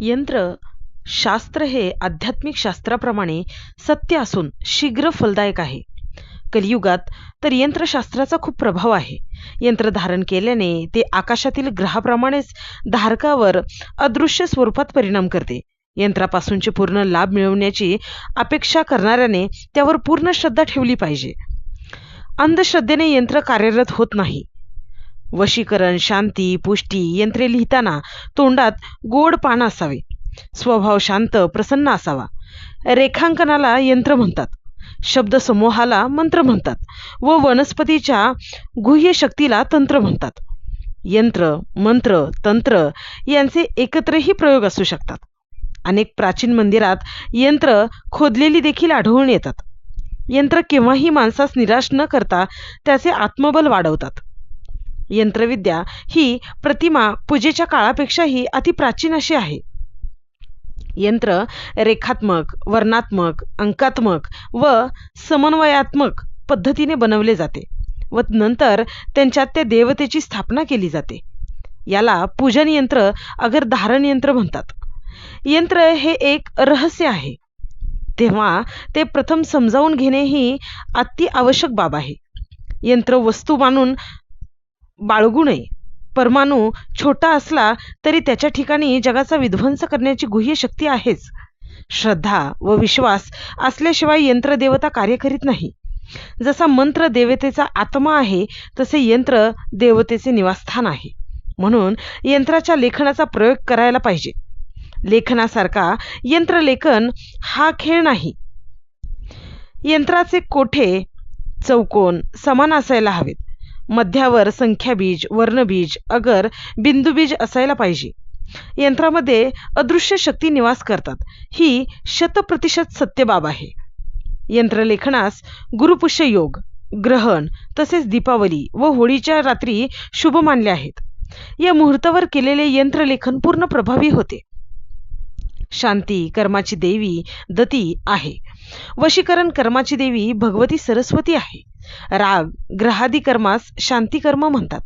यंत्र शास्त्र हे आध्यात्मिक शास्त्राप्रमाणे सत्य असून शीघ्र फलदायक आहे. कलियुगात तर यंत्रशास्त्राचा खूप प्रभाव आहे. यंत्र धारण केल्याने ते आकाशातील ग्रहाप्रमाणेच धारकावर अदृश्य स्वरूपात परिणाम करते. यंत्रापासूनचे पूर्ण लाभ मिळवण्याची अपेक्षा करणाऱ्याने त्यावर पूर्ण श्रद्धा ठेवली पाहिजे. अंधश्रद्धेने यंत्र कार्यरत होत नाही. वशीकरण शांती पुष्टी यंत्रे लिहिताना तोंडात गोड पान असावे. स्वभाव शांत प्रसन्न असावा. रेखांकनाला यंत्र म्हणतात. शब्दसमूहाला मंत्र म्हणतात व वनस्पतीच्या गुह्य शक्तीला तंत्र म्हणतात. यंत्र मंत्र तंत्र यांचे एकत्रही प्रयोग असू शकतात. अनेक प्राचीन मंदिरात यंत्र खोदलेली देखील आढळून येतात. यंत्र केव्हाही माणसास निराश न करता त्याचे आत्मबल वाढवतात. यंत्रविद्या ही प्रतिमा पूजेच्या काळापेक्षाही अतिप्राचीन अशी आहे. यंत्र रेखात्मक वर्णात्मक अंकात्मक व समन्वयात्मक पद्धतीने बनवले जाते व नंतर त्यांच्यात त्या देवतेची स्थापना केली जाते. याला पूजन यंत्र अगर धारण यंत्र म्हणतात. यंत्र हे एक रहस्य आहे. तेव्हा ते प्रथम समजावून घेणे ही अति आवश्यक बाब आहे. यंत्र वस्तू मानून बाळगू नये. परमाणू छोटा असला तरी त्याच्या ठिकाणी जगाचा विध्वंस करण्याची गुह्य शक्ती आहेच. श्रद्धा व विश्वास असल्याशिवाय यंत्रदेवता कार्य करीत नाही. जसा मंत्र देवतेचा आत्मा आहे तसे यंत्र देवतेचे निवासस्थान आहे. म्हणून यंत्राच्या लेखनाचा प्रयोग करायला पाहिजे. लेखनासारखा यंत्रलेखन हा खेळ नाही. यंत्राचे कोठे चौकोन समान असायला हवेत. मध्यावर संख्याबीज वर्णबीज अगर बिंदुबीज असायला पाहिजे. यंत्रामध्ये अदृश्य शक्ती निवास करतात. ही शतप्रतिशत सत्यबाब आहे. यंत्रलेखनास गुरुपुष्य योग ग्रहण तसेच दीपावली व होळीच्या रात्री शुभ मानले आहेत. या मुहूर्तावर केलेले यंत्रलेखन पूर्ण प्रभावी होते. शांती कर्माची देवी दती आहे. वशीकरण कर्माची देवी भगवती सरस्वती आहे. राग ग्रहादी कर्मास शांतिकर्म म्हणतात.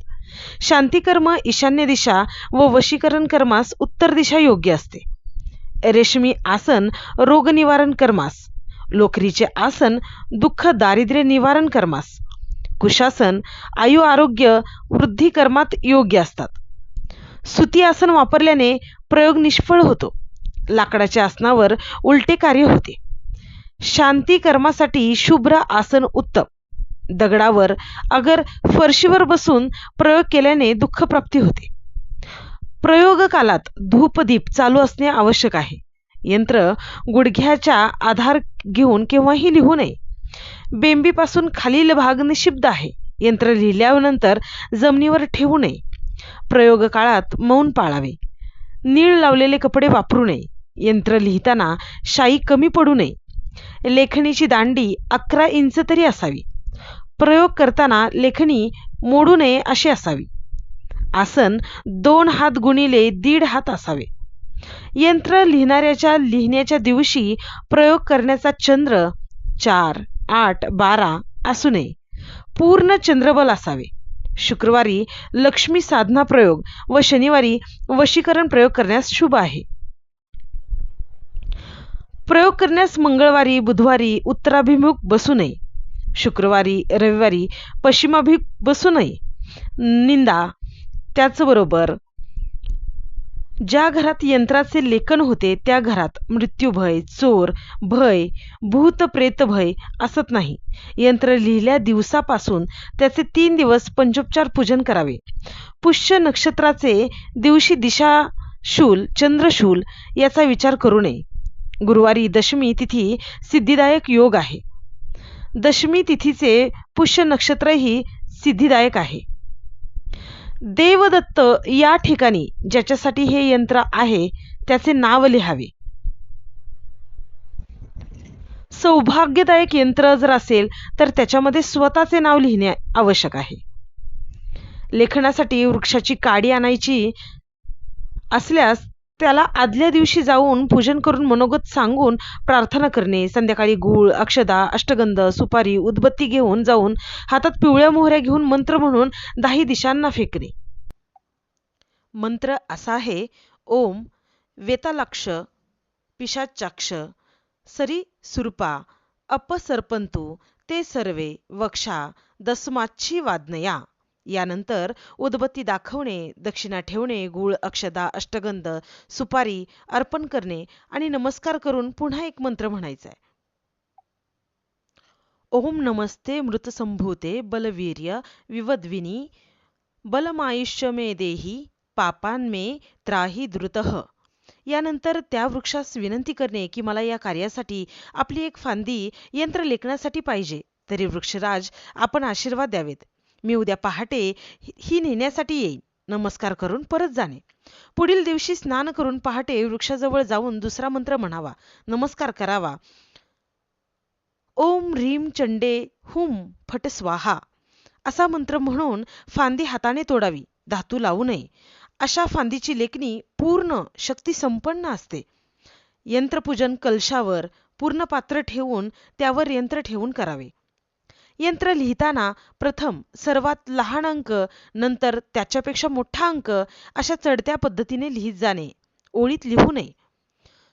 शांतिकर्म ईशान्य दिशा व वशीकरण कर्मास उत्तर दिशा योग्य असते. रेशमी आसन रोगनिवारण कर्मास. लोकरीचे आसन दुःख दारिद्र्य निवारण कर्मास. कुशासन आयु आरोग्य वृद्धी कर्मात योग्य असतात. सुती आसन वापरल्याने प्रयोग निष्फळ होतो. लाकडाच्या आसनावर उलटे कार्य होते. शांती कर्मासाठी शुभ्र आसन उत्तम. दगडावर अगर फरशीवर बसून प्रयोग केल्याने दुःखप्राप्ती होते. प्रयोगकालात धूपदीप चालू असणे आवश्यक आहे. यंत्र गुडघ्याच्या आधार घेऊन केव्हाही लिहू नये. बेंबीपासून खालील भाग निशिब्ध आहे. यंत्र लिहिल्यानंतर जमिनीवर ठेवू नये. प्रयोग काळात मौन पाळावे. नीळ लावलेले कपडे वापरू नये. यंत्र लिहिताना शाई कमी पडू नये. लेखणीची दांडी अकरा इंच तरी असावी. प्रयोग करताना लेखणी मोडू नये अशी असावी. आसन दोन हात गुणिले दीड हात असावे. यंत्र लिहिणाऱ्याच्या लिहिण्याच्या दिवशी प्रयोग करण्याचा चंद्र चार आठ बारा असू नये पूर्ण चंद्रबल असावे. शुक्रवारी लक्ष्मी साधना प्रयोग व शनिवारी वशीकरण प्रयोग करण्यास शुभ आहे. प्रयोग करण्यास मंगळवारी बुधवारी उत्तराभिमुख बसू नये शुक्रवारी रविवारी पश्चिमाभि बसू नये निंदा. त्याचबरोबर ज्या घरात यंत्राचे लेखन होते त्या घरात मृत्यूभय चोर भय भूत प्रेत भय असत नाही. यंत्र लिहिल्या दिवसापासून त्याचे तीन दिवस पंचोपचार पूजन करावे. पुष्य नक्षत्राचे दिवशी दिशाशूल चंद्रशूल याचा विचार करू नये. गुरुवारी दशमी तिथी सिद्धिदायक योग आहे. दशमी तिथीचे पुष्य नक्षत्रही सिद्धिदायक आहे. देवदत्त या ठिकाणी ज्याच्यासाठी हे यंत्र आहे त्याचे नाव लिहावे. सौभाग्यदायक यंत्र जर असेल तर त्याच्यामध्ये स्वतःचे नाव लिहिणे आवश्यक आहे. लेखनासाठी वृक्षाची काडी आणायची असल्यास त्याला आदल्या दिवशी जाऊन पूजन करून मनोगत सांगून प्रार्थना करणे संध्याकाळी गूळ अक्षदा अष्टगंध सुपारी उदबत्ती घेऊन जाऊन हातात पिवळ्या मोहऱ्या घेऊन मंत्र म्हणून दाही दिशांना फेकणे. मंत्र असा आहे ओम वेतालाक्ष पिशाचाक्ष सरी सुरपा अपसरपंतू ते सर्वे वक्षा दसमाच्छी वादनया। यानंतर उदबत्ती दाखवणे दक्षिणा ठेवणे गुळ अक्षदा अष्टगंध सुपारी अर्पण करणे आणि नमस्कार करून पुन्हा एक मंत्र म्हणायचा आहे ओम नमस्ते मृतसंभूते बलवीर्य विवद्विनी बलमायुष्य मे देही पापान मे त्राही द्रुतः यानंतर त्या वृक्षास विनंती करणे की मला या कार्यासाठी आपली एक फांदी यंत्र लेखण्यासाठी पाहिजे तरी वृक्षराज आपण आशीर्वाद द्यावेत. मी उद्या पहाटे ही नेण्यासाठी येईन. नमस्कार करून परत जाणे. पुढील दिवशी स्नान करून पहाटे वृक्षाजवळ जाऊन दुसरा मंत्र म्हणावा. नमस्कार करावा. ओम ह्रीम चंडे हुम फट स्वाहा. असा मंत्र म्हणून फांदी हाताने तोडावी. धातू लावू नये. अशा फांदीची लेखणी पूर्ण शक्ती संपन्न असते. यंत्रपूजन कलशावर पूर्ण पात्र ठेवून त्यावर यंत्र ठेवून करावे. यंत्र लिहिताना प्रथम सर्वात लहान अंक नंतर त्याच्यापेक्षा मोठा अंक अशा चढत्या पद्धतीने लिहित जाणे ओळीत लिहू नये.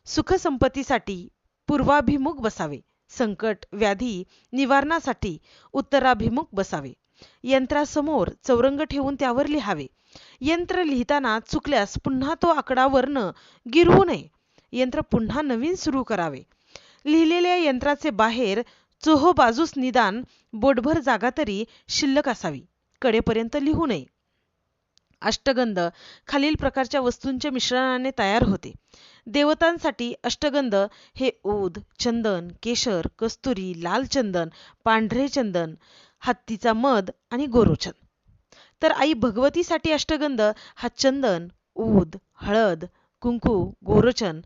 सुखसंपत्तीसाठी पूर्वाभिमुख बसावे. संकट व्याधी निवारणासाठी उत्तराभिमुख बसावे. यंत्रासमोर चौरंग ठेवून त्यावर लिहावे. यंत्र लिहिताना चुकल्यास पुन्हा तो आकडा वर्ण गिरवू नये. यंत्र पुन्हा नवीन सुरू करावे. लिहिलेल्या यंत्राचे बाहेर चोहो बाजूस निदान बोटभर जागा तरी शिल्लक असावी. कडेपर्यंत लिहू नये. अष्टगंध खालील प्रकारच्या वस्तूंच्या मिश्रणाने तयार होते. देवतांसाठी अष्टगंध हे ऊद चंदन केशर कस्तुरी लाल चंदन पांढरे चंदन हत्तीचा मध आणि गोरोचन. तर आई भगवतीसाठी अष्टगंध हा चंदन ऊद हळद कुंकू गोरोचन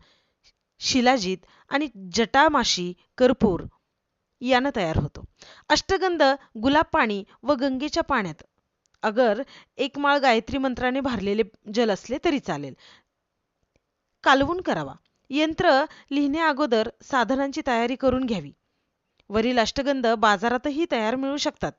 शिलाजीत आणि जटामाशी कर्पूर यानं तयार होतो. अष्टगंध गुलाब पाणी व गंगेच्या पाण्यात. अगर एक माळ गायत्री मंत्राने भरलेले जल असले तरी चालेल. कालवून करावा. यंत्र लिहिण्या अगोदर साधनांची तयारी करून घ्यावी. वरील अष्टगंध बाजारातही तयार मिळू शकतात.